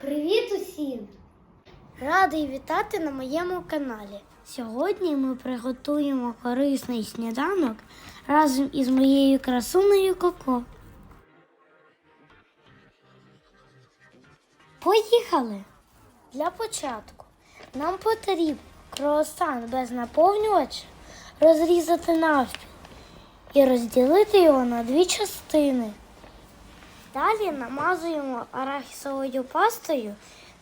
Привіт усім! Радий вітати на моєму каналі. Сьогодні ми приготуємо корисний сніданок разом із моєю красунею Коко. Поїхали! Для початку нам потрібно круасан без наповнювача розрізати навпіл і розділити його на дві частини. Далі намазуємо арахісовою пастою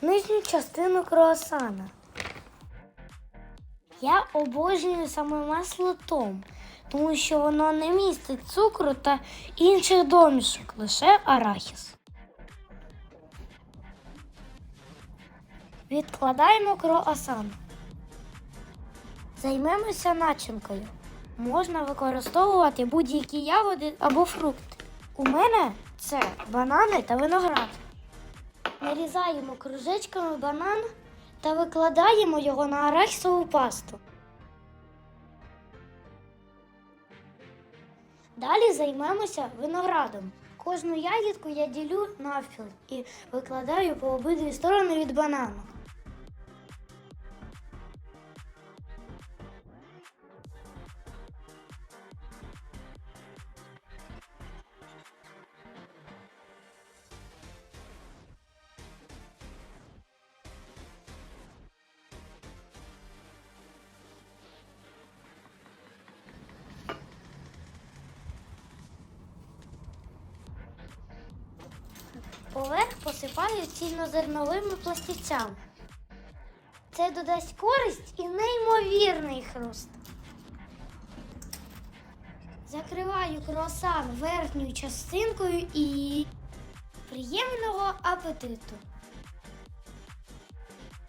нижню частину круасана. Я обожнюю саме масло Том, тому що воно не містить цукру та інших домішок, лише арахіс. Відкладаємо круасан. Займемося начинкою. Можна використовувати будь-які ягоди або фрукти. У мене це банани та виноград. Нарізаємо кружечками банан та викладаємо його на арахісову пасту. Далі займемося виноградом. Кожну ягідку я ділю навпіл і викладаю по обидві сторони від банану. Поверх посипаю цільнозерновими пластівцями. Це додасть користь і неймовірний хруст. Закриваю круасан верхньою частинкою і приємного апетиту!